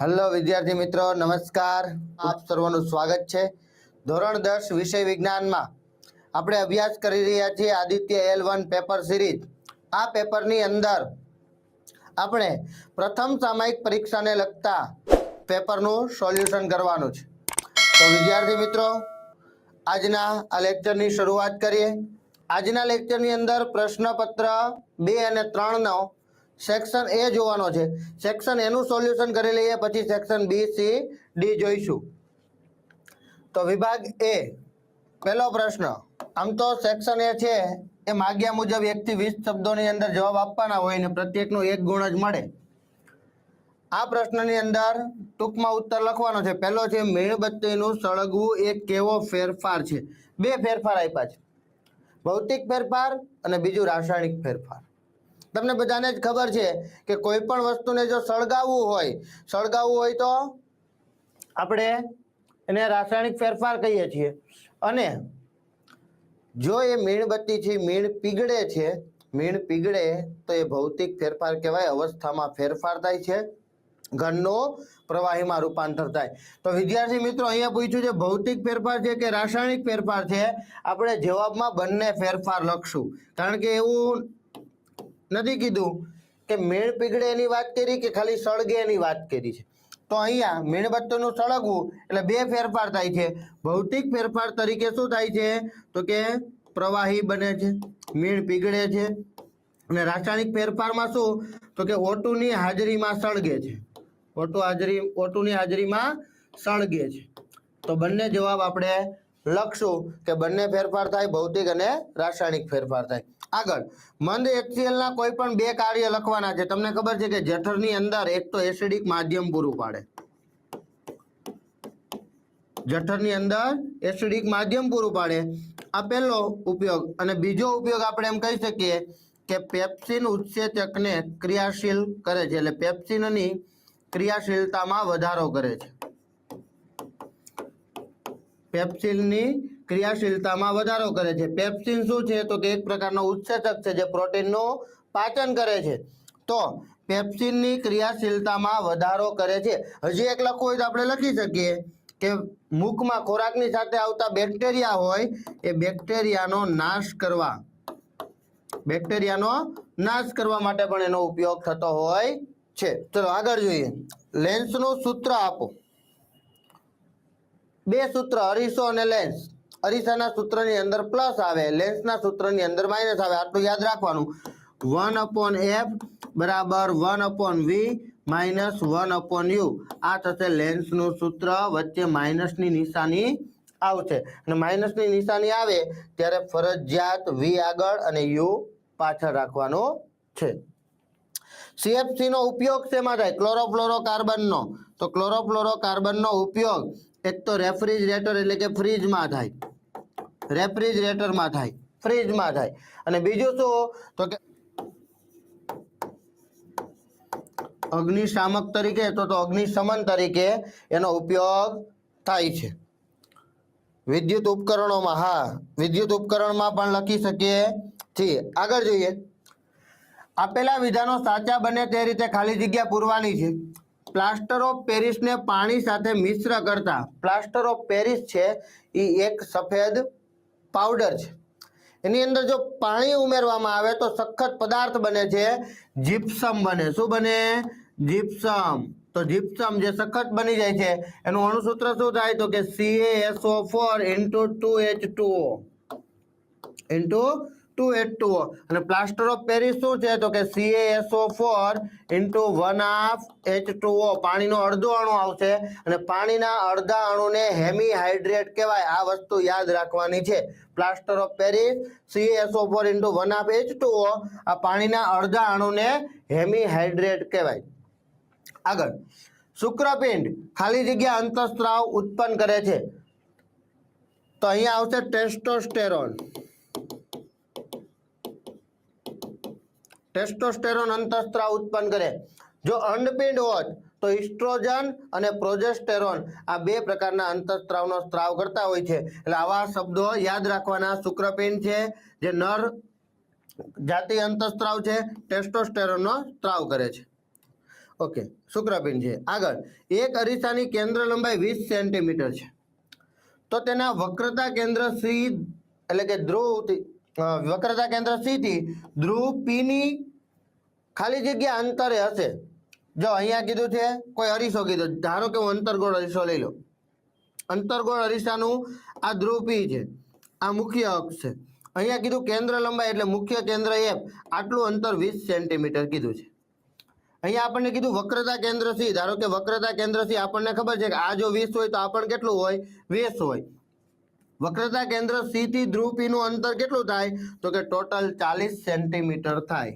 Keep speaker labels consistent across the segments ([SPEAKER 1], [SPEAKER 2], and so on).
[SPEAKER 1] Hello વિદ્યાર્થી મિત્રો, નમસ્કાર. આપ સર્વનું સ્વાગત છે. ધોરણ દસ, વિષય વિજ્ઞાનમાં. આપણે અભ્યાસ કરી રહ્યા છીએ Aditya L one paper series આ પેપરની અંદર આપણે પ્રથમ સામાયિક પરીક્ષાને લગતા પેપરનું સોલ્યુશન કરવાનું છે. તો વિદ્યાર્થી મિત્રો, આજના આ લેક્ચરની શરૂઆત કરીએ. આજના લેક્ચરની અંદર પ્રશ્નપત્ર બે અને ત્રણનો સેક્શન એ જોવાનો છે. સેક્શન એનું સોલ્યુશન કરી લઈએ, પછી સેક્શન બી સી ડી જોઈશું. તો વિભાગ એ પહેલો પ્રશ્ન. આમ તો સેક્શન એ છે, એ માગ્યા મુજબ એકથી વીસ શબ્દોની અંદર જવાબ આપવાના હોય ને પ્રત્યેકનો એક ગુણ જ મળે. આ પ્રશ્નની અંદર ટૂંકમાં ઉત્તર લખવાનો છે. પહેલો છે, મીણબત્તીનું સળગવું એ કેવો ફેરફાર છે? બે ફેરફાર આપ્યા છે. ભૌતિક ફેરફાર અને બીજું રાસાયણિક ફેરફાર. તમને બધાને જ ખબર છે કે કોઈ પણ વસ્તુને જો સળગાવવું હોય સળગાવવું હોય તો આપણે એને રાસાયણિક ફેરફાર કહીએ છીએ. અને જો એ મીણબત્તી છે મીણ પીગળે છે, મીણ પીગળે તો એ ભૌતિક ફેરફાર કહેવાય, અવસ્થામાં ફેરફાર થાય છે, ઘનનો પ્રવાહીમાં રૂપાંતર થાય. તો વિદ્યાર્થી મિત્રો, અહીંયા પૂછ્યું છે, ભૌતિક ફેરફાર છે કે રાસાયણિક ફેરફાર છે? આપણે જવાબમાં બંને ફેરફાર લખશું. કારણ કે એવું નથી કીધું કે મેળ પીગળે એની વાત કરી કે ખાલી સળગે એની વાત કરી છે. તો અહીંયા મીણબત્તીનું સળગવું એટલે બે ફેરફાર થાય છે. ભૌતિક ફેરફાર તરીકે શું થાય છે? તો કે પ્રવાહી બને છે મીણ પીગળે છે. અને રાસાયણિક ફેરફારમાં શું? તો કે ઓટુની હાજરીમાં સળગે છે. ઓટુ હાજરી, ઓટુની હાજરીમાં સળગે છે. તો બંને જવાબ આપણે લખશું કે બંને ફેરફાર થાય, ભૌતિક અને રાસાયણિક ફેરફાર થાય. આગળ, મંદ એચસીએલના કોઈ પણ બે કાર્ય લખવાના છે, તમને ખબર છે કે જઠરની અંદર એક તો એસિડિક માધ્યમ પૂરું પાડે. જઠરની અંદર એસિડિક માધ્યમ પૂરું પાડે. આ પહેલો ઉપયોગ અને બીજો ઉપયોગ આપણે એમ કહી શકીએ કે પેપ્સિન ઉત્સેચકને ક્રિયાશીલ કરે છે, એટલે પેપ્સિનની ક્રિયાશીલતામાં વધારો કરે છે. પેપ્સિનની ક્રિયાશીલતામાં વધારો કરે છે. પેપ્સિન શું છે? તો કે એક પ્રકારનો ઉત્સેચક છે જે પ્રોટીનનું પાચન કરે છે. તો પેપ્સિનની ક્રિયાશીલતામાં વધારો કરે છે. હજી એક લખવું હોય તો આપણે લખી શકીએ કે મુખમાં ખોરાકની સાથે આવતા બેક્ટેરિયા હોય એ બેક્ટેરિયાનો નાશ કરવા, બેક્ટેરિયાનો નાશ કરવા માટે પણ એનો ઉપયોગ થતો હોય છે. ચલો આગળ જોઈએ. લેન્સનું સૂત્ર આપો. બે સૂત્ર અરીસો અને લેન્સ અરીસાના સૂત્રની અંદર પ્લસ આવે લેન્સના સૂત્રની અંદર માઇનસ આવે. આટલું યાદ રાખવાનું. વન અપોન એફ બરાબર one upon V minus one upon U આ થશે લેન્સનું સૂત્ર વચ્ચે માઇનસની નિશાની આવશે. અને માઇનસની નિશાની આવે ત્યારે ફરજિયાત વી આગળ અને યુ પાછળ રાખવાનો છે. સીએફસીનો ઉપયોગ શેમાં થાય? ક્લોરોફ્લોરોકાર્બનનો તો ક્લોરોફ્લોરોકાર્બનનો ઉપયોગ એક તો રેફ્રિજરેટર એટલે કે ફ્રીજમાં થાય. રેફ્રિજરેટરમાં થાય. ફ્રીજમાં થાય. અને બીજું શું? તો કે અગ્નિશામક તરીકે, તો તો અગ્નિશમન તરીકે એનો ઉપયોગ થાય છે. વિદ્યુત ઉપકરણોમાં, હા, વિદ્યુત ઉપકરણમાં પણ લખી શકીએ. છીએ આગળ જોઈએ. આપેલા વિધાનો સાચા બને તે રીતે ખાલી જગ્યા પૂરવાની છે. પ્લાસ્ટર ઓફ પેરિસને પાણી સાથે મિશ્ર કરતા. પ્લાસ્ટર ઓફ પેરિસ છે એ એક સફેદ પાવડર છે. એની અંદર જો પાણી ઉમેરવામાં આવે તો સખત પદાર્થ બને છે, જીપ્સમ બને. શું બને? જીપ્સમ. તો જીપ્સમ જે સખત બની જાય છે, એનું અણુસૂત્ર શું થાય? તો કે CaSO4 four into two H two into two H two અને પ્લાસ્ટર ઓફ પેરિસ શું છે? તો કે CaSO4 four into one half H two O પાણીનો અડધો અણુ આવશે અને પાણીના અડધા અણુને હેમી હાઇડ્રેટ કહેવાય. આ વસ્તુ યાદ રાખવાની છે. Plaster of Paris CaSO4 four into one half H two O આ પાણીના અડધા અણુને હેમી હાઇડ્રેટ કહેવાય. આગળ. શુક્રપિંડ ખાલી જગ્યા અંતઃસ્ત્રાવ ઉત્પન્ન કરે છે. તો અહીંયા આવશે ટેસ્ટોસ્ટેરોન ટેસ્ટોસ્ટેરોન અંતઃસ્ત્રાવ ઉત્પન્ન કરે. જો અંડપિંડ હોત તો ઇસ્ટ્રોજન અને પ્રોજેસ્ટેરોન આ બે પ્રકારના અંતઃસ્ત્રાવનો સ્ત્રાવ કરતા હોય છે. એટલે આવા શબ્દો યાદ રાખવાના શુક્રપિંડ છે જે નર જાતિ અંતઃસ્ત્રાવ છે ટેસ્ટોસ્ટેરોનનો સ્ત્રાવ કરે છે. ઓકે શુક્રપિંડ છે. આગળ એક અરીસાની કેન્દ્ર લંબાઈ વીસ સેન્ટીમીટર છે. તો તેના વક્રતા કેન્દ્ર સી એટલે કે ધ્રુવ અ, વક્રતા કેન્દ્ર સી થી ધ્રુવ પી ની ખાલી જગ્યા અંતરે હશે. જો અહીંયા કીધું છે, કોઈ અરીસો કીધો, ધારો કે હું અંતરગોળ અરીસો લઈ લો અંતરગોળ અરીસાનું આ ધ્રુવ પી છે. આ મુખ્ય અક્ષ છે. અહીંયા કીધું કેન્દ્ર લંબાઈ એટલે મુખ્ય કેન્દ્ર એફ આટલું અંતર વીસ સેન્ટીમીટર કીધું છે. અહીંયા આપણને કીધું વક્રતા કેન્દ્ર સી ધારો કે વક્રતા કેન્દ્ર સી આપણને ખબર છે કે આ જો વીસ હોય તો આપણને કેટલું હોય? વીસ હોય. વક્રતા કેન્દ્ર સી થી ધ્રુવ પી નું અંતર કેટલું થાય? તો કે ટોટલ ચાલીસ સેન્ટીમીટર થાય.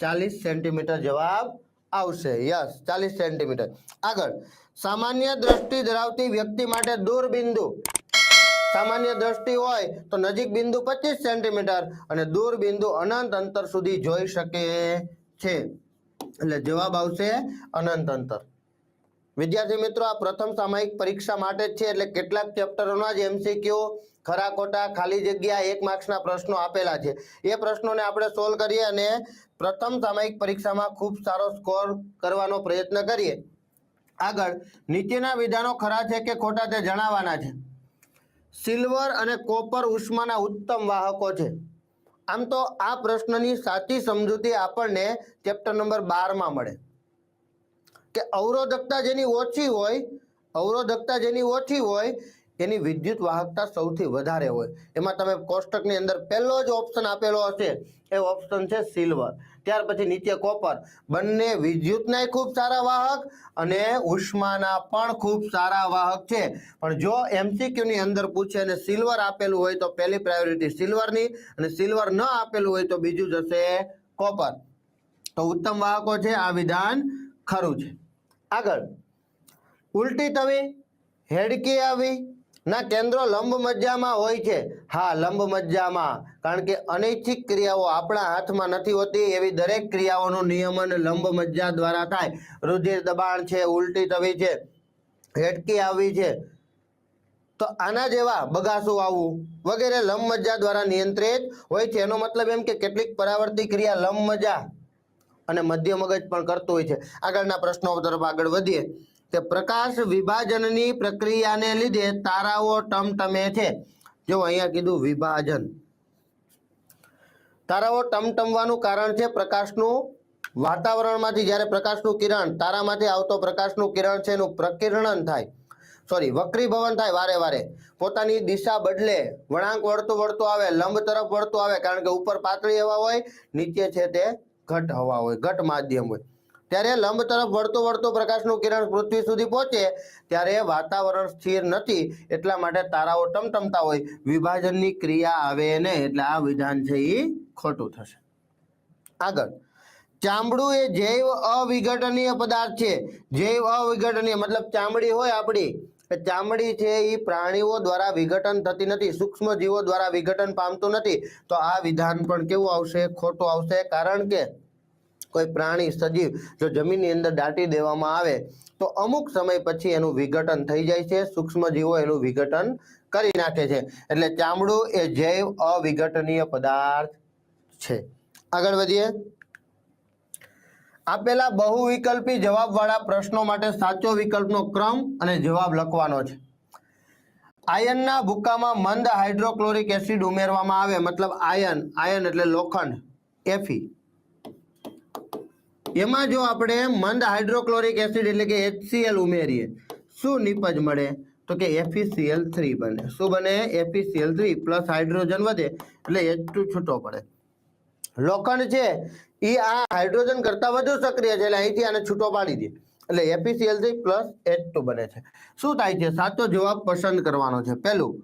[SPEAKER 1] ચાલીસ સેન્ટીમીટર જવાબ આવશે. યસ, ચાલીસ સેન્ટીમીટર. આગળ, સામાન્ય દ્રષ્ટિ ધરાવતી વ્યક્તિ માટે દૂર બિંદુ સામાન્ય દ્રષ્ટિ હોય તો નજીક બિંદુ પચીસ સેન્ટીમીટર અને દૂર બિંદુ અનંત અંતર સુધી જોઈ શકે છે. એટલે જવાબ આવશે અનંત અંતર. વિદ્યાર્થી મિત્રો, આ પ્રથમ સામાયિક પરીક્ષા માટે જ છે, એટલે કેટલાક ચેપ્ટરોના જ એમસીક્યુ ખરા ખોટા ખાલી જગ્યા એક માર્ક્સના પ્રશ્નો આપેલા છે. એ પ્રશ્નોને આપણે સોલ્વ કરીએ અને પ્રથમ સામાયિક પરીક્ષામાં ખૂબ સારો સ્કોર કરવાનો પ્રયત્ન કરીએ. આગળ, નીચેના વિધાનો ખરા છે કે ખોટા તે જણાવવાના છે? સિલ્વર અને કોપર ઉષ્માના ઉત્તમ વાહકો છે. આમ તો આ પ્રશ્નની સાચી સમજૂતી આપણને ચેપ્ટર નંબર બારમાં મળે. કે અવરોધકતા જેની ઓછી હોય, અવરોધકતા જેની ઓછી હોય, એની વિદ્યુત વાહકતા સૌથી વધારે હોય. એમાં તમે કોષ્ટકની અંદર પહેલો જ ઓપ્શન આપેલો હશે. એ ઓપ્શન છે સિલ્વર ત્યાર પછી નીચે કોપર બંને વિદ્યુતના ખૂબ સારા વાહક અને ઉષ્માના પણ ખૂબ સારા વાહક છે. પણ જો એમસીક્યુની અંદર પૂછે અને સિલ્વર આપેલું હોય તો પહેલી પ્રાયોરિટી સિલ્વરની અને સિલ્વર ન આપેલું હોય તો બીજું જશે કોપર તો ઉત્તમ વાહકો છે આ વિધાન ખરું છે આગળ. ઉલટી તવી, હેડકી આવી, ના, કેન્દ્રો લંબ મજ્જામાં હોય છે. હા લંબ મજ્જામાં કારણ કે અનૈચ્છિક ક્રિયાઓ આપણા હાથમાં નથી હોતી, એવી દરેક ક્રિયાઓનું નિયમન લંબ મજ્જા દ્વારા થાય. રુધિર દબાણ છે, ઉલટી તવી છે, હેડકી આવી છે. તો આના જેવા બગાસું આવવું વગેરે લંબ મજ્જા દ્વારા નિયંત્રિત હોય છે. એનો મતલબ એમ કે કેટલીક પરાવર્તી ક્રિયા લંબ મજા અને મધ્ય મગજ પણ કરતું હોય છે. આગળના પ્રશ્નો તરફ આગળ વધીએ. કે પ્રકાશ વિભાજનની પ્રક્રિયાને લીધે તારાઓ ટમટમે છે. જો અહીંયા કીધું વિભાજન. તારાઓ ટમટમવાનું કારણ છે પ્રકાશનું વાતાવરણમાંથી. જ્યારે પ્રકાશનું કિરણ તારામાંથી આવતો પ્રકાશનું કિરણ છે એનું પ્રકિરણન થાય. સોરી વક્રીભવન થાય વારે વારે. પોતાની દિશા બદલે વળાંક વળતું વળતું આવે, લંબ તરફ વળતું આવે, કારણ કે ઉપર પાતળી હવા હોય, નીચે છે તે ઘટ હવા હોય, ઘટ માધ્યમ હોય. ત્યારે લંબ તરફ વળતો વળતો પ્રકાશનું કિરણ પૃથ્વી સુધી પહોંચે ત્યારે વાતાવરણ સ્થિર નથી, એટલા માટે તારાઓ ટમટમતા હોય. વિભાજનની ક્રિયા આવે ને એટલે આ વિધાન છે એ ખોટું થશે. આગળ. ચામડું એ જૈવ અવિઘટનીય પદાર્થ છે. જૈવ અવિઘટનીય મતલબ ચામડી હોય આપણી ચામડી છે એ પ્રાણીઓ દ્વારા વિઘટન થતી નથી સૂક્ષ્મ જીવો દ્વારા વિઘટન પામતું નથી. તો આ વિધાન પણ કેવું આવશે? ખોટું આવશે? કારણ કે કોઈ પ્રાણી સજીવ જો જમીનની અંદર દાટી દેવામાં આવે, તો અમુક સમય પછી એનું વિઘટન થઈ જાય છે. સૂક્ષ્મ જીવો એનું વિઘટન કરી નાખે છે. એટલે ચામડું એ જૈવ અવિઘટનીય પદાર્થ છે. આગળ વધીએ. આપેલા બહુવિકલ્પી જવાબવાળા પ્રશ્નો માટે સાચો વિકલ્પનો ક્રમ અને જવાબ લખવાનો છે. આયનના ભૂક્કામાં મંદ હાઇડ્રોક્લોરિક એસિડ ઉમેરવામાં આવે, મતલબ આયન આયન એટલે લોખંડ એફી એમાં જો આપણે મંદ હાઇડ્રોક્લોરિક એસિડ એટલે કે HCl ઉમેરીએ, શું નિપજ મળે? તો કે એફીસીએલ થ્રી બને. શું બને? એફીસીએલ થ્રી પ્લસ હાઇડ્રોજન વધે, એટલે H2 છૂટો પડે. લોખંડ છે એ આ હાઇડ્રોજન કરતા વધુ સક્રિય છે, એટલે અહીંથી આને છૂટો પાડી દે. એટલે એપીસીએલસી પ્લસ એચ ટુ બને છે. શું થાય છે? સાચો જવાબ પસંદ કરવાનો છે. પહેલું,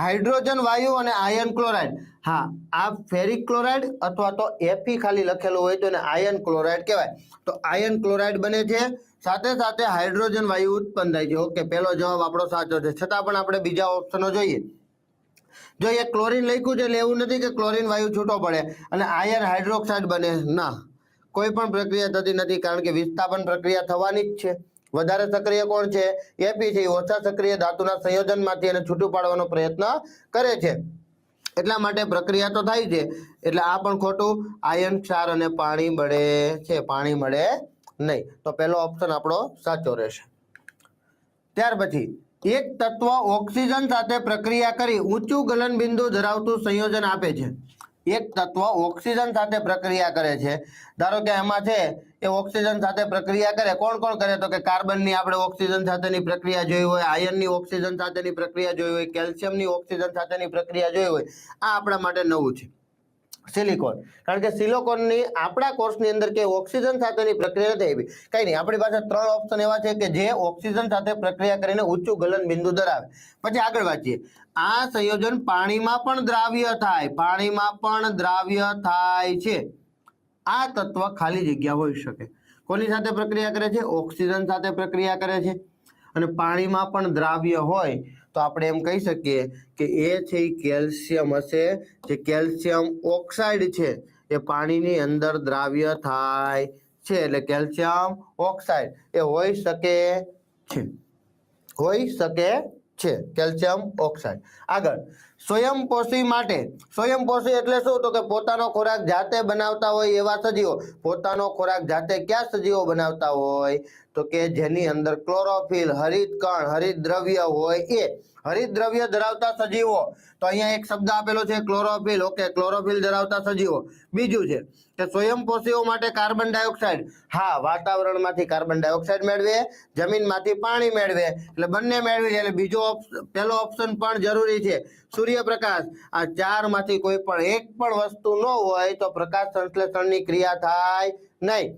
[SPEAKER 1] હાઇડ્રોજન વાયુ અને આયન ક્લોરાઇડ. હા, આ ફેરિક ક્લોરાઇડ અથવા તો એફી ખાલી લખેલું હોય તો એને આયન ક્લોરાઇડ કહેવાય. તો આયન ક્લોરાઇડ બને છે, સાથે સાથે હાઇડ્રોજન વાયુ ઉત્પન્ન થાય છે. ઓકે, પહેલો જવાબ આપણો સાચો છે. છતાં પણ આપણે બીજા ઓપ્શનો જોઈએ. જો એ ક્લોરીન લખ્યું છે એટલે એવું નથી કે ક્લોરીન વાયુ છૂટો પડે અને આયન હાઇડ્રોક્સાઇડ બને. ના કોઈ પણ પ્રક્રિયા થતી નથી કારણ કે વિસ્થાપન પ્રક્રિયા થવાની જ છે. વધારે સક્રિય કોણ છે? એપી છે. ઓછા સક્રિય ધાતુના સંયોજનમાંથી એને છૂટું પાડવાનો પ્રયત્ન કરે છે. એટલા માટે પ્રક્રિયા તો થાય છે. એટલે આ પણ ખોટું. આયન ક્ષાર અને પાણી મળે છે. પાણી મળે નહીં. તો પહેલો ઓપ્શન આપણો સાચો રહેશે. ત્યાર પછી એક તત્વ ઓક્સિજન સાથે પ્રક્રિયા કરી ઊંચું ગલન બિંદુ ધરાવતું સંયોજન આપે છે. એક તત્વ ઓક્સિજન સાથે પ્રક્રિયા કરે છે. ધારો કે એમાં છે એ ઓક્સિજન સાથે પ્રક્રિયા કરે. કોણ કોણ કરે? તો કે કાર્બનની આપણે ઓક્સિજન સાથેની પ્રક્રિયા જોઈ હોય, આયનની ઓક્સિજન સાથેની પ્રક્રિયા જોઈ હોય, કેલ્શિયમની ઓક્સિજન સાથેની પ્રક્રિયા જોઈ હોય. આ આપણા માટે નવું છે. સિલિકોન. કારણ કે સિલિકોનની આપણા કોર્સની અંદર કે ઓક્સિજન સાથેની પ્રક્રિયા નથી આવી. કંઈ નહીં, આપણી પાસે ત્રણ ઓપ્શન એવા છે કે જે ઓક્સિજન સાથે પ્રક્રિયા કરીને ઊંચું ગલન બિંદુ ધરાવે. પછી આગળ વાંચીએ. આ સંયોજન પાણીમાં પણ દ્રાવ્ય થાય. પાણીમાં પણ દ્રાવ્ય થાય છે. આ તત્વ ખાલી જગ્યા હોઈ શકે. કોની સાથે પ્રક્રિયા કરે છે? ઓક્સિજન સાથે પ્રક્રિયા કરે છે. અને પાણીમાં પણ દ્રાવ્ય હોય. તો આપણે એમ કહી શકીએ કે એ છે એ કેલ્શિયમ હશે, જે કેલ્શિયમ ઓક્સાઇડ છે, એ પાણીની અંદર દ્રાવ્ય થાય છે, એટલે કેલ્શિયમ ઓક્સાઇડ, એ હોઈ શકે છે. હોઈ શકે છે, કેલ્શિયમ ઓક્સાઇડ. આગળ સ્વયંપોષી માટે. સ્વયંપોષી એટલે શું? તો કે પોતાનો ખોરાક જાતે બનાવતા હોય એવા સજીવો. પોતાનો ખોરાક જાતે ક્યાં સજીવો બનાવતા હોય? તો કે જેની અંદર ક્લોરોફિલ હરિત કણ, હરિત દ્રવ્ય હોય એ. હરિત દ્રવ્ય ધરાવતા સજીવો. તો અહીંયા એક શબ્દ આપેલો છે ક્લોરોફિલ ઓકે ક્લોરોફિલ ધરાવતા સજીવો. બીજું છે કે સ્વયંપોષીઓ માટે કાર્બન ડાયોક્સાઇડ હા, વાતાવરણમાંથી કાર્બન ડાયોક્સાઇડ મેળવે જમીનમાંથી પાણી મેળવે એટલે બંને મેળવી એટલે બીજો પહેલો ઓપ્શન પણ જરૂરી છે. સૂર્યપ્રકાશ. આ ચારમાંથી કોઈ પણ એક પણ વસ્તુ ન હોય તો પ્રકાશ સંશ્લેષણની ક્રિયા થાય નહીં.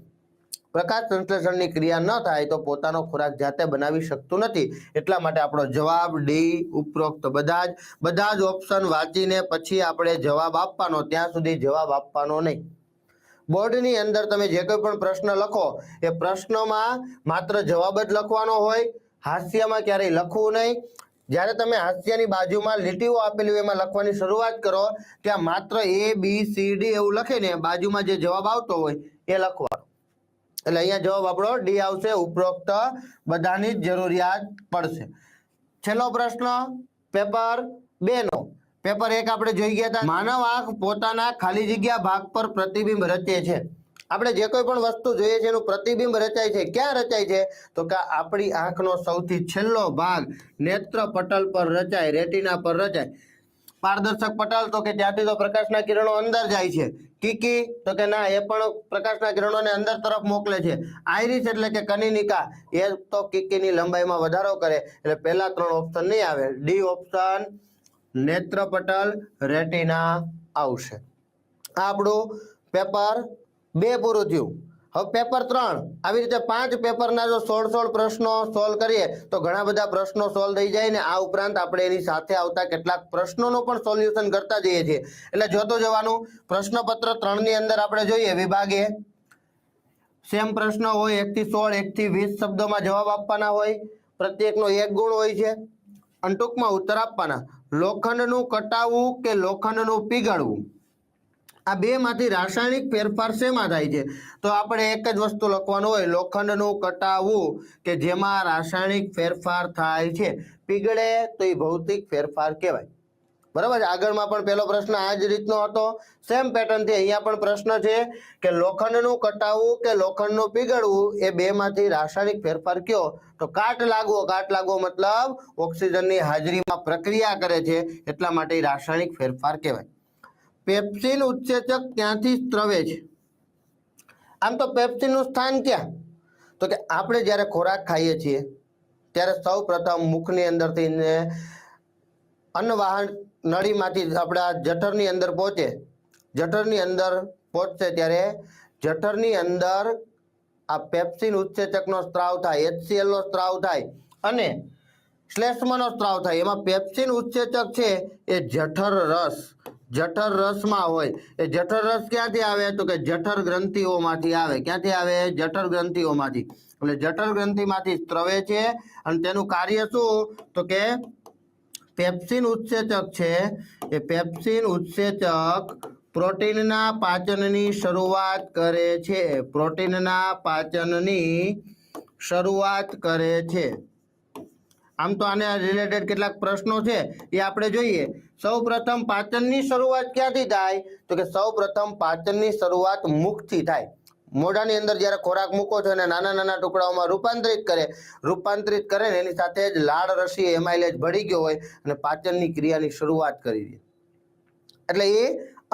[SPEAKER 1] પ્રકાશ સંશ્લેષણની ક્રિયા ન થાય તો પોતાનો ખોરાક જાતે બનાવી શકતું નથી. એટલા માટે આપણો જવાબ ડી ઉપરોક્ત બધા જ. બધા જ ઓપ્શન વાંચીને પછી આપણે જવાબ આપવાનો. ત્યાં સુધી જવાબ આપવાનો નહીં. બોર્ડની અંદર તમે જે કોઈ પણ પ્રશ્ન લખો, એ પ્રશ્નમાં માત્ર જવાબ જ લખવાનો હોય. હાસ્યમાં ક્યારેય લખવું નહીં. જ્યારે તમે હાસ્યની બાજુમાં લીટીઓ આપેલી હોય એમાં લખવાની શરૂઆત કરો ત્યાં માત્ર એ બી સી ડી એવું લખીને બાજુમાં જે જવાબ આવતો હોય એ લખવાનો. એટલે અહીંયા જવાબ આપણો ડી આવશે, ઉપરોક્ત બધાની જ જરૂરિયાત પડશે. છેલ્લો પ્રશ્ન, પેપર બે નો. પેપર એક આપણે જોઈ ગયા હતા. માનવ આંખ પોતાના ખાલી જગ્યા ભાગ પર પ્રતિબિંબ રચે છે. આપણે જે કોઈ પણ વસ્તુ જોઈએ છે, એનું પ્રતિબિંબ રચાય છે. ક્યાં રચાય છે? તો કે આપણી આંખનો સૌથી છેલ્લો ભાગ નેત્ર પટલ પર રચાય, રેટિના પર રચાય. પારદર્શક પટલ તો કે ત્યાંથી તો પ્રકાશના કિરણો અંદર જાય છે. કીકી તો કે ના, એ પણ પ્રકાશના કિરણોને અંદર તરફ મોકલે છે. આઈરિસ એટલે કે કનિનિકા, એ તો કીકીની લંબાઈમાં વધારો કરે. એટલે પહેલા ત્રણ ઓપ્શન નહીં આવે. ડી ઓપ્શન નેત્રપટલ રેટિના આવશે. આ આપણું પેપર બે પૂરું થયું. હવે પેપર ત્રણ. આવી રીતે પાંચ પેપરના જો સોળ સોળ પ્રશ્નો સોલ્વ કરીએ, તો ઘણા બધા પ્રશ્નો સોલ્વ થઈ જાય ને આ ઉપરાંત આપણે એની સાથે આવતા કેટલાક પ્રશ્નોનું પણ સોલ્યુશન કરતા જઈએ છીએ. એટલે જોતો જવાનું, પ્રશ્નપત્ર ત્રણની અંદર આપણે જોઈએ, વિભાગે સેમ પ્રશ્ન હોય, એકથી સોળ, એકથી વીસ શબ્દોમાં જવાબ આપવાના હોય, પ્રત્યેકનો એક ગુણ હોય છે. અને ટૂંકમાં ઉત્તર આપવાના. લોખંડનું કટાવવું કે લોખંડનું પીગાળવું? આ બે માંથી રાસાયણિક ફેરફાર શેમાં થાય છે? તો આપણે એક જ વસ્તુ લખવાનું હોય, લોખંડનું કટાવવું કે જેમાં રાસાયણિક ફેરફાર થાય છે. પીગળે તો એ ભૌતિક ફેરફાર કહેવાય. બરાબર છે? આગળમાં પણ પહેલો પ્રશ્ન આ જ રીતનો હતો. સેમ પેટર્નથી અહીંયા પણ પ્રશ્ન છે કે લોખંડનું કટાવવું કે લોખંડનું પીગળવું એ બેમાંથી રાસાયણિક ફેરફાર કયો? તો કાટ લાગવો. કાટ લાગવો મતલબ ઓક્સિજનની હાજરીમાં પ્રક્રિયા કરે છે. એટલા માટે રાસાયણિક ફેરફાર કહેવાય. પેપ્સિન ઉત્સેચક ક્યાંથી સ્ત્રવે છે. આમ તો પેપ્સિનનું સ્થાન ક્યાં? તો કે આપણે જ્યારે ખોરાક ખાઈએ છીએ, ત્યારે સૌ પ્રથમ મુખની અંદરથી ને અન્નવાહન નળીમાંથી આપણા જઠરની અંદર પહોંચે. જઠરની અંદર પહોંચશે ત્યારે જઠરની અંદર આ પેપ્સિન ઉત્સેચકનો સ્ત્રાવ થાય, એચસીએલનો સ્ત્રાવ થાય અને શ્લેષ્મનો સ્ત્રાવ થાય. એમાં પેપ્સિન ઉત્સેચક છે એ જઠર રસ. જઠર રસમાં હોય. એ જઠર રસ ક્યાંથી આવે? તો કે જઠર ગ્રંથિઓમાંથી આવે. ક્યાંથી આવે? જઠર ગ્રંથિઓમાંથી. એટલે જઠર ગ્રંથિમાંથી સ્ત્રવે છે. અને તેનું કાર્ય શું? તો કે પેપ્સિન ઉત્સેચક છે. એ પેપ્સિન ઉત્સેચક પ્રોટીનના પાચનની શરૂઆત કરે છે. પ્રોટીનના પાચનની શરૂઆત કરે છે. આમ તો આને રિલેટેડ કેટલાક પ્રશ્નો છે, એ આપણે જોઈએ. સૌ પ્રથમ પાચનની શરૂઆત ક્યાંથી થાય? તો કે સૌ પ્રથમ પાચનની શરૂઆત મુખથી થાય. મોઢાની અંદર જ્યારે ખોરાક મૂકો છો અને નાના નાના ટુકડાઓમાં રૂપાંતરિત કરે રૂપાંતરિત કરે ને એની સાથે જ લાળ રસી એમાઇલેજ ભળી ગયો હોય અને પાચનની ક્રિયાની શરૂઆત કરી દે. એટલે એ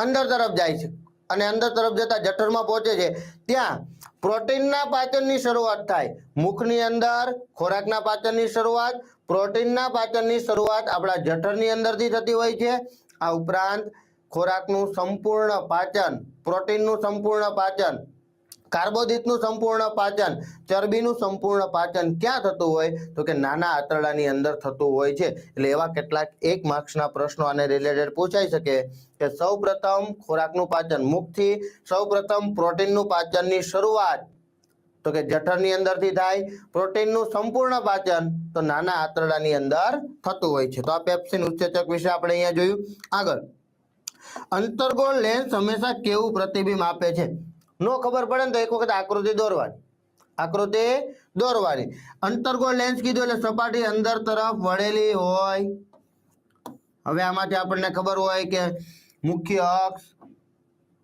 [SPEAKER 1] અંદર તરફ જાય છે. અને અંદર તરફ જતા જઠરમાં પહોંચે છે. ત્યાં પ્રોટીનના પાચનની શરૂઆત થાય. મુખની અંદર ખોરાકના પાચનની શરૂઆત, પ્રોટીનના પાચનની શરૂઆત આપણા જઠરની અંદરથી થતી હોય છે. આ ઉપરાંત ખોરાકનું સંપૂર્ણ પાચન, પ્રોટીનનું સંપૂર્ણ પાચન કાર્બોદિતનું સંપૂર્ણ પાચન, ચરબીનું સંપૂર્ણ પાચન ક્યાં થતું હોય? તો કે નાના આંતરડાની અંદર થતું હોય છે. એટલે એવા કેટલાક એક માર્ક્સના પ્રશ્નો આને રિલેટેડ પૂછાઈ શકે કે સૌ પ્રથમ ખોરાકનું પાચન મુખથી સૌ પ્રથમ પ્રોટીનનું પાચનની શરૂઆત તો કે જઠરની અંદરથી થાય, પ્રોટીનનું સંપૂર્ણ પાચન તો નાના આંતરડાની અંદર થતું હોય છે. તો આ પેપ્સિન ઉત્સેચક વિશે આપણે અહીંયા જોયું. આગળ. અંતર્ગોળ લેન્સ હંમેશા કેવું પ્રતિબિંબ આપે છે? નો ખબર પડે ને તો એક વખત આકૃતિ દોરવાની. આકૃતિ દોરવાની. અંતર્ગોળ લેન્સ કીધું એટલે સપાટી અંદર તરફ વળેલી હોય. હવે આમાંથી આપણને ખબર હોય કે મુખ્ય અક્ષ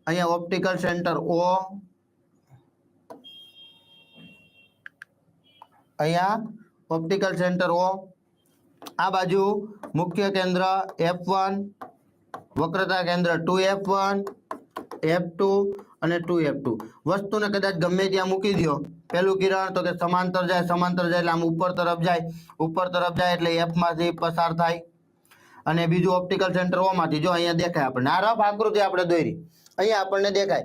[SPEAKER 1] અહીંયા ઓપ્ટિકલ સેન્ટર ઓ અહીંયા ઓપ્ટિકલ સેન્ટર ઓ આ બાજુ મુખ્ય કેન્દ્ર એફ વક્રતા કેન્દ્ર two F one F two અને ટુ એફ ટુ. વસ્તુને કદાચ ગમે ત્યાં મૂકી દો પેલું કિરણ તો કે સમાંતર જાય સમાંતર જાય એટલે આમ ઉપર તરફ જાય. ઉપર તરફ જાય એટલે એફમાંથી પસાર થાય. અને બીજું ઓપ્ટિકલ સેન્ટર ઓમાંથી જો અહીંયા દેખાય આપણને. આ રફ આકૃતિ આપણે દોરી. અહીંયા આપણને દેખાય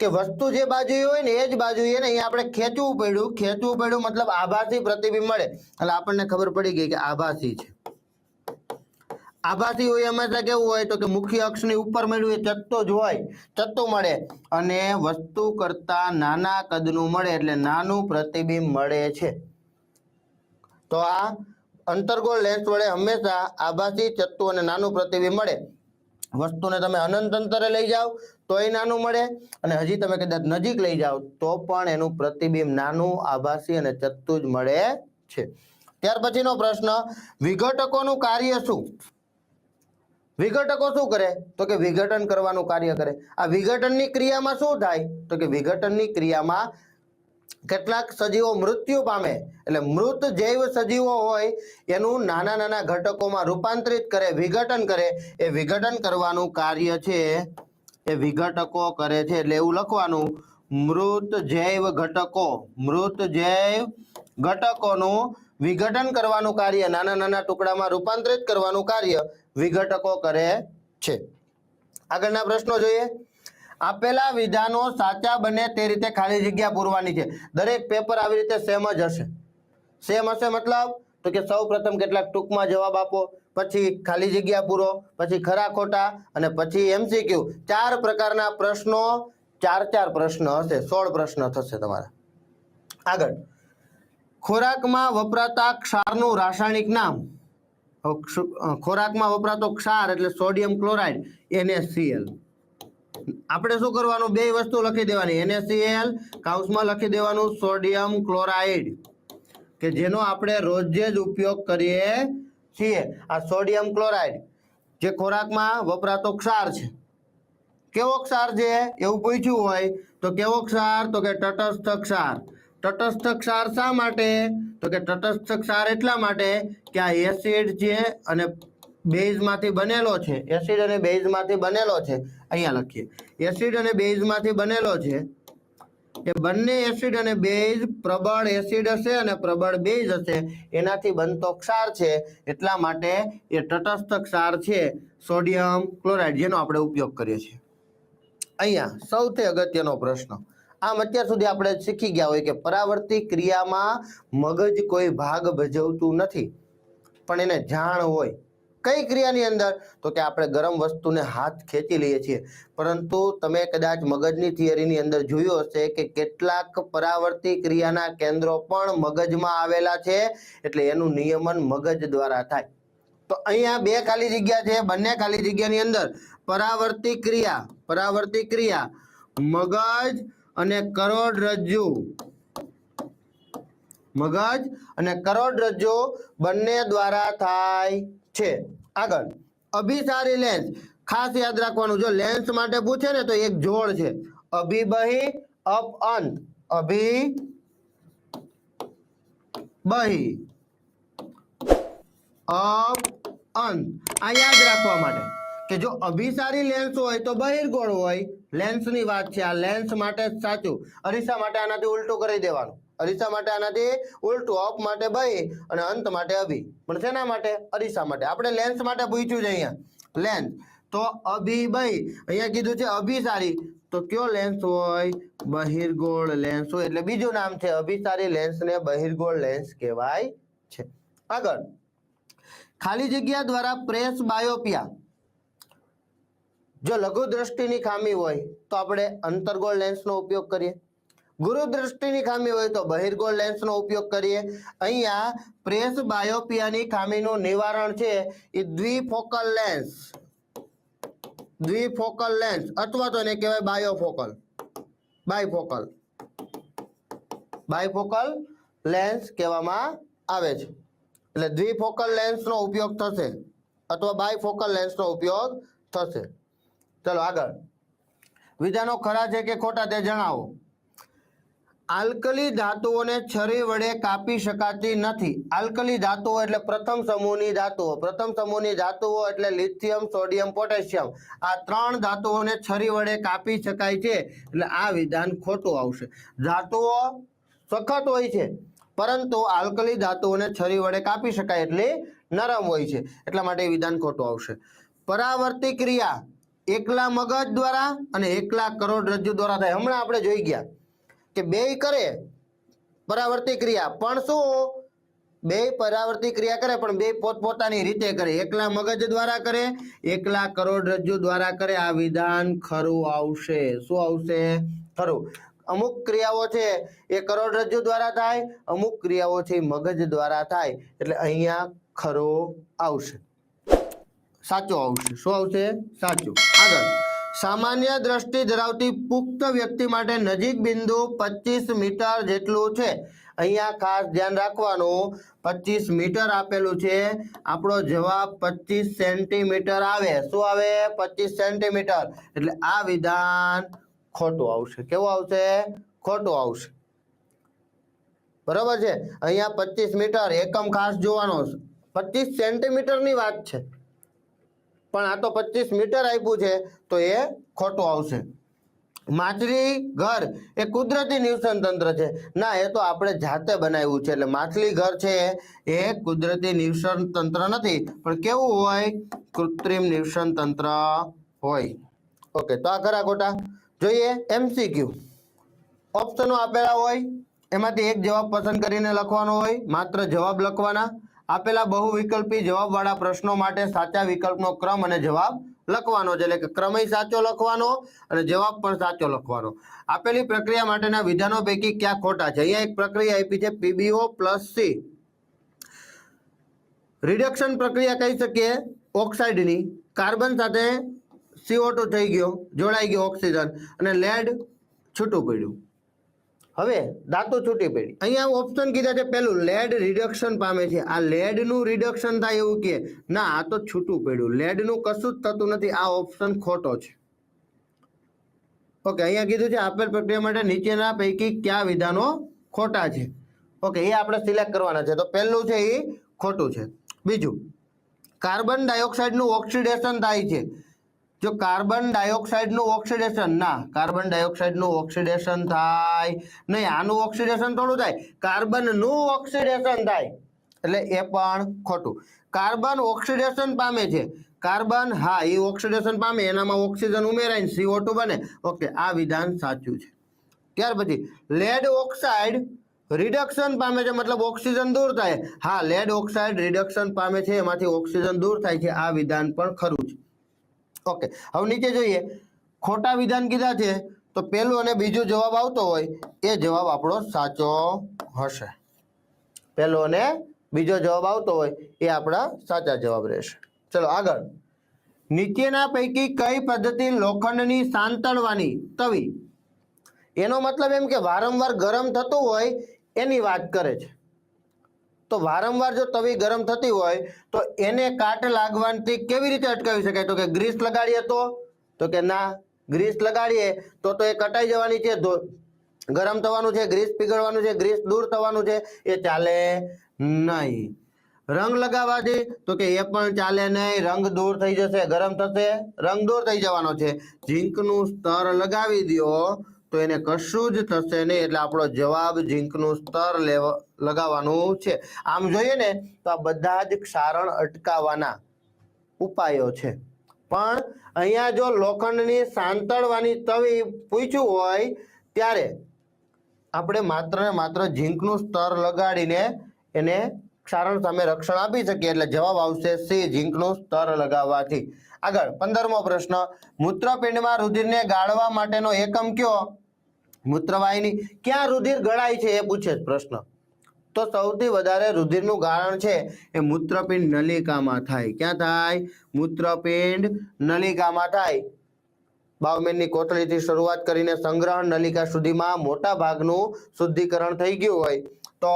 [SPEAKER 1] કે વસ્તુ જે બાજુ હોય ને એ જ બાજુ ને અહીંયા આપણે ખેંચવું પડ્યું. ખેંચવું પડ્યું મતલબ આભાસી પ્રતિબિંબ મળે. એટલે આપણને ખબર પડી ગઈ કે આભાસી છે. આભાસી હોય, હંમેશા કેવું હોય તો કે મુખ્ય અક્ષની ઉપર મળ્યું ચત્તો જ હોય, ચત્તો મળે. અને વસ્તુ કરતા નાના કદનું મળે એટલે નાનું પ્રતિબિંબ મળે છે. તો આ અંતર્ગોળ લેન્સ વડે હંમેશા આભાસી, ચત્તુ અને નાનું પ્રતિબિંબ મળે. વસ્તુને તમે અનંત અંતરે લઈ જાઓ, તોય નાનું મળે. અને હજી તમે કદાચ નજીક લઈ જાઓ, તો પણ એનું પ્રતિબિંબ નાનું, આભાસી અને ચત્તુ જ મળે છે. ત્યાર પછીનો પ્રશ્ન, વિઘટકોનું કાર્ય શું? વિઘટકો શું કરે? તો કે વિઘટન કરવાનું કાર્ય કરે. આ વિઘટનની ક્રિયામાં શું થાય? તો કે વિઘટનની ક્રિયામાં કેટલાક સજીવો મૃત્યુ પામે. એટલે મૃત જૈવ સજીવો હોય, એનું નાના નાના ઘટકોમાં રૂપાંતરિત કરે, વિઘટન કરે. એ વિઘટન કરવાનું કાર્ય છે, એ વિઘટકો કરે છે. એટલે એવું લખવાનું, મૃત જૈવ ઘટકો. મૃત જૈવ ઘટકોનું વિઘટન કરવાનું કાર્ય નાના નાના ટુકડામાં રૂપાંતરિત કરવાનું કાર્ય વિઘટકો કરે છે. આગળના પ્રશ્નો જોઈએ. આપેલા વિધાનો સાચા બને તે રીતે ખાલી જગ્યા પૂરવાની છે. દરેક પેપર આવી રીતે સેમ જ હશે. સેમ હશે મતલબ? તો કે સૌ પ્રથમ કેટલાક ટૂંકમાં જવાબ આપો. પછી ખાલી જગ્યા પૂરો, પછી ખરા ખોટા અને પછી એમસીક્યુ ચાર પ્રકારના પ્રશ્નો, ચાર ચાર પ્રશ્ન હશે. સોળ પ્રશ્ન થશે તમારા. આગળ. ખોરાકમાં વપરાતા ક્ષારનું રાસાયણિક નામ. ખોરાકમાં વપરાતો ક્ષાર એટલે સોડિયમ ક્લોરાઇડ, એનએસસીએલ. આપણે શું કરવાનું? બે વસ્તુ લખી દેવાની. એનએસસીએલ, કાઉસમાં લખી દેવાનું સોડિયમ ક્લોરાઇડ, કે જેનો આપણે રોજે જ ઉપયોગ કરીએ છીએ. આ સોડિયમ ક્લોરાઇડ, જે ખોરાકમાં વપરાતો ક્ષાર છે. કેવો ક્ષાર છે? એવું પૂછ્યું હોય તો કેવો ક્ષાર? તો કે તટસ્થ ક્ષાર. તટસ્થ ક્ષાર શા માટે? તો કે તટસ્થ ક્ષાર એટલા માટે કે આ એસિડ છે અને બેઝમાંથી બનેલો છે, એસિડ અને બેઝમાંથી બનેલો છે, અહીંયા લખીએ. એસિડ અને બેઝમાંથી બનેલો છે, એ બંને એસિડ અને બેઝ પ્રબળ એસિડ હશે અને પ્રબળ બેઝ હશે, એનાથી બનતો ક્ષાર છે, એટલા માટે એ તટસ્થ ક્ષાર છે, સોડિયમ ક્લોરાઇડ, જેનો આપણે ઉપયોગ કરીએ છીએ. અહીંયા સૌથી અગત્યનો પ્રશ્ન. આમ અત્યાર સુધી આપણે શીખી ગયા હોય કે પરાવર્તી ક્રિયામાં મગજ કોઈ ભાગ ભજવતું નથી. પણ એને જાણ હોય. કઈ ક્રિયાની અંદર? તો કે આપણે ગરમ વસ્તુને હાથ ખેંચી લઈએ છીએ. પરંતુ તમે કદાચ મગજની થિયરીની અંદર જોયું હશે કે કેટલાક પરાવર્તી ક્રિયાના કેન્દ્રો પણ મગજમાં આવેલા છે, એટલે એનું નિયમન મગજ દ્વારા થાય. તો અહીંયા બે ખાલી જગ્યા છે, બંને ખાલી જગ્યાની અંદર. પરાવર્તી ક્રિયા પરાવર્તી ક્રિયા, મગજ અને કરોડરજ્જુ મગજ અને કરોડરજ્જુ બંને દ્વારા થાય છે. આગળ. અભિસારી લેન્સ. ખાસ યાદ રાખવાનું, જો લેન્સ માટે પૂછે ને તો એક જોડ છે. અભિબહી અપ અંત અભિ બહી અપ અંત આ યાદ રાખવા માટે. કે જો અભિસારી લેન્સ હોય તો બહિર્ગોળ હોય. લેન્સની વાત છે, આ લેન્સ માટે જ સાચું. અરીસા માટે આનાથી ઉલટું કરી દેવાનું. અરીસા માટે આનાથી ઉલટું અપ માટે બહી અને અંત માટે અભિ. પણ શેના માટે? અરીસા માટે. આપણે લેન્સ માટે પૂછ્યું છે અહીંયા. લેન્સ તો અભિ બહી અહીંયા કીધું છે અભિસારી તો કયો લેન્સ હોય? બહિર્ગોળ લેન્સ હોય. એટલે બીજું નામ છે અભિસારી લેન્સને બહિર્ગોળ લેન્સ કહેવાય છે. આગળ. ખાલી જગ્યા દ્વારા પ્રેસ બાયોપિયા જો લઘુ દ્રષ્ટિની ખામી હોય તો આપણે અંતર્ગોળ લેન્સનો ઉપયોગ કરીએ. ગુરુ દ્રષ્ટિની ખામી હોય તો બહિર્ગોળ લેન્સનો ઉપયોગ કરીએ. અહીંયા પ્રેસ બાયોપિયાની ખામીનું નિવારણ છે એ દ્વિફોકલ લેન્સ દ્વિફોકલ લેન્સ અથવા તો એને કહેવાય બાયોફોકલ. બાયફોકલ. બાયફોકલ લેન્સ કહેવામાં આવે છે. એટલે દ્વિફોકલ લેન્સનો ઉપયોગ થશે અથવા બાયફોકલ લેન્સનો ઉપયોગ થશે. ચલો આગળ. વિધાનો ખરા છે કે ખોટા તે જણાવો. આલ્કલી ધાતુઓને છરી વડે કાપી શકાતી નથી. આલ્કલી ધાતુઓ એટલે પ્રથમ સમૂહની ધાતુઓ. પ્રથમ સમૂહની ધાતુઓ એટલે લિથિયમ, સોડિયમ, પોટેશિયમ. આ ત્રણ ધાતુઓને છરી વડે કાપી શકાય છે. એટલે આ વિધાન ખોટું આવશે. ધાતુઓ સખત હોય છે, પરંતુ આલ્કલી ધાતુઓને છરી વડે કાપી શકાય એટલે નરમ હોય છે. એટલા માટે વિધાન ખોટું આવશે. પરાવર્તી ક્રિયા એકલા મગજ દ્વારા અને એકલા કરોડરજ્જુ દ્વારા થાય. હમણાં આપણે જોઈ ગયા કે બે કરે, પરાવર્તી ક્રિયા. પણ શું? બે પરાવર્તી ક્રિયા કરે, પણ બે પોતપોતાની રીતે કરે. એકલા મગજ દ્વારા કરે, એકલા કરોડરજ્જુ દ્વારા કરે. આ વિધાન ખરું આવશે. શું આવશે? ખરું. અમુક ક્રિયાઓ છે એ કરોડરજ્જુ દ્વારા થાય, અમુક ક્રિયાઓ છે મગજ દ્વારા થાય. એટલે અહીંયા ખરો આવશે. સાચું આવશે. શું આવશે? સાચું. આગળ. સામાન્ય દ્રષ્ટિ ધરાવતી પુખ્ત વ્યક્તિ માટે નજીક બિંદુ પચીસ મીટર જેટલું છે. અહીંયા ખાસ ધ્યાન રાખવાનું. પચીસ મીટર આપેલું છે. આપણો જવાબ પચીસ સેન્ટીમીટર આવે. શું આવે? પચીસ સેન્ટીમીટર. એટલે આ વિધાન ખોટું આવશે. કેવું આવશે? ખોટું આવશે. બરાબર છે? અહીંયા પચીસ મીટર. એકમ ખાસ જોવાનો. પચીસ સેન્ટીમીટરની વાત છે. પણ આ તો પચીસ મીટર આપ્યું છે, તો એ ખોટું આવશે. માછલી ઘર એ કુદરતી નિવસન તંત્ર છે. ના, એ તો આપણે જાતે બનાવ્યું છે, એટલે માછલી ઘર છે એ કુદરતી નિવસન તંત્ર નથી, પણ કેવું હોય? કૃત્રિમ નિવસન તંત્ર હોય. ઓકે તો આ ખરા ખોટા. જોઈએ એમસીક્યુ ઓપ્શનો આપેલા હોય, એમાંથી એક જવાબ પસંદ કરીને લખવાનો હોય, માત્ર જવાબ લખવાના. આપેલા બહુ વિકલ્પી જવાબવાળા પ્રશ્નો માટે સાચા વિકલ્પનો ક્રમ અને જવાબ લખવાનો છે. એટલે કે ક્રમેય સાચો લખવાનો અને જવાબ પણ સાચો લખવાનો. આપેલી પ્રક્રિયા માટેના વિધાનો પૈકી ક્યાં ખોટા છે? અહીંયા એક પ્રક્રિયા આપી છે, પીબીઓ પ્લસ સી. રિડક્શન પ્રક્રિયા કહી શકીએ ઓક્સાઇડની. કાર્બન સાથે CO2 થઈ ગયો, જોડાઈ ગયો ઓક્સિજન અને લેડ છૂટું પડ્યું. હવે દાંતો છૂટી પડી. અહીંયા ઓપ્શન કીધા છે, પેલું લેડ રિડક્શન પામે છે. આ લેડનું રિડક્શન થાય એવું કે, ના, આ તો છૂટું પડ્યું. લેડનું કશું જ થતું નથી. આ ઓપ્શન ખોટો છે. ઓકે અહીંયા કીધું છે, આપેલ પ્રક્રિયા માટે નીચેના પૈકી કયા વિધાનો ખોટા છે? ઓકે એ આપણે સિલેક્ટ કરવાના છે. તો પહેલું છે એ ખોટું છે. બીજું કાર્બન ડાયોક્સાઇડનું ઓક્સિડેશન થાય છે. જો કાર્બન ડાયોક્સાઇડનું ઓક્સિડેશન, ના, કાર્બન ડાયોક્સાઇડનું ઓક્સિડેશન થાય નહીં, આનું ઓક્સિડેશન થોડું થાય, કાર્બનનું ઓક્સિડેશન થાય. એટલે એ પણ ખોટું. કાર્બન ઓક્સિડેશન પામે છે. કાર્બન, હા, એ ઓક્સિડેશન પામે, એનામાં ઓક્સિજન ઉમેરાય સીઓ ટુ બને. ઓકે, આ વિધાન સાચું છે. ત્યાર પછી લેડ ઓક્સાઇડ રિડક્શન પામે છે, મતલબ ઓક્સિજન દૂર થાય. હા લેડ ઓક્સાઇડ રિડક્શન પામે છે, એમાંથી ઓક્સિજન દૂર થાય છે, આ વિધાન પણ ખરું છે ઓકે હવે નીચે જોઈએ. ખોટા વિધાન કીધા છે, તો પહેલું અને બીજું જવાબ આવતો હોય, એ જવાબ આપણો સાચો હશે. પહેલો અને બીજો જવાબ આવતો હોય, એ આપણા સાચા જવાબ રહેશે. ચલો, આગળ. નીચેના પૈકી કઈ પદ્ધતિ લોખંડની સાંતળવાની તવી? એનો મતલબ એમ કે વારંવાર ગરમ થતું હોય, એની વાત કરે છે. તો વારંવાર જો તવી ગરમ થતી હોય, તો એને કાટ લાગવાથી કેવી રીતે અટકાવી શકાય? તો કે ગ્રીસ લગાડીએ તો? તો કે ના, ગ્રીસ લગાડીએ તો તો એ કટાઈ જવાની છે ગરમ થવાનું છે, ગ્રીસ પીગળવાનું છે, ગ્રીસ દૂર થવાનું છે, એ ચાલે નહીં. રંગ લગાવવાથી તો કે એ પણ ચાલે નહીં, રંગ દૂર થઈ જશે, ગરમ થશે, રંગ દૂર થઈ જવાનો છે. ઝીંકનું સ્તર લગાવી દ્યો તો એને કશું જ થશે નહીં. એટલે આપણો જવાબ ઝીંકનું સ્તર લેવા, લગાવવાનું છે. આમ જોઈએ ને તો આ બધા જ ક્ષારણ અટકાવવાના ઉપાયો છે. પણ અહીંયા જો લોખંડની સાંતળવાની તવી પૂછ્યું હોય, ત્યારે આપણે માત્ર ને માત્ર ઝીંકનું સ્તર લગાડીને એને ક્ષારણ સામે રક્ષણ આપી શકીએ. એટલે જવાબ આવશે સી, ઝીંકનું સ્તર લગાવવાથી. આગળ, પંદરમો પ્રશ્ન. મૂત્રપિંડમાં રુધિરને ગાળવા માટેનો એકમ કયો? મૂત્રવાહિની ક્યાં રુધિર ગળાય છે એ પૂછે પ્રશ્ન. તો સૌથી વધારે રુધિરનું કારણ છે એ મૂત્રપિંડ નલિકામાં થાય. ક્યાં થાય? મૂત્રપિંડ નલિકામાં થાય. બાવમેનની કોથળીથી શરૂઆત કરીને સંગ્રહણ નલિકા સુધીમાં મોટા ભાગનું શુદ્ધિકરણ થઈ ગયું હોય. તો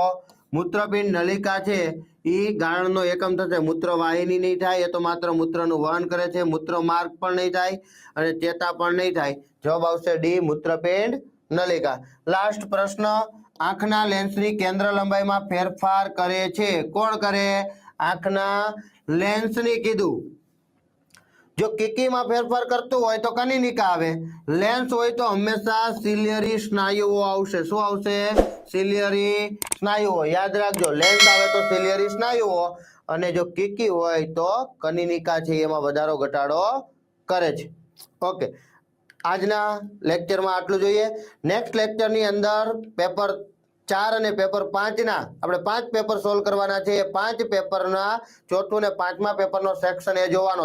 [SPEAKER 1] મૂત્રપિંડ નલિકા છે એ ગાળણનો એકમ થશે. મૂત્રવાહિની નહીં થાય એ તો માત્ર મૂત્રનું વહન કરે છે. મૂત્ર માર્ગ પણ નહીં થાય અને ચેતા પણ નહીં થાય. જવાબ આવશે ડી, મૂત્રપિંડ નલિકા લાસ્ટ પ્રશ્ન, આંખના લેન્સની કેન્દ્ર લંબાઈમાં ફેરફાર કરે છે. કોણ કરે? આંખના લેન્સની કીધું. જો કિકીમાં ફેરફાર કરતું હોય તો કનિનિકા આવે? લેન્સ હોય તો હંમેશા સિલિયરી સ્નાયુઓ આવશે. શું આવશે? સિલિયરી સ્નાયુઓ. યાદ રાખજો, લેન્સ આવે તો સિલિયરી સ્નાયુઓ અને જો કિકી હોય તો કનિનિકા છે એમાં વધારો ઘટાડો કરે છે. ઓકે. આજના લેક્ચરમાં આટલું જોઈએ. નેક્સ્ટ લેક્ચરની અંદર પેપર ચાર અને પેપર પાંચના આપણે પાંચ પેપર સોલ્વ કરવાના છે. એ પાંચ પેપરના ચોથું અને પાંચમા પેપરનો સેક્શન એ જોવાનો છે.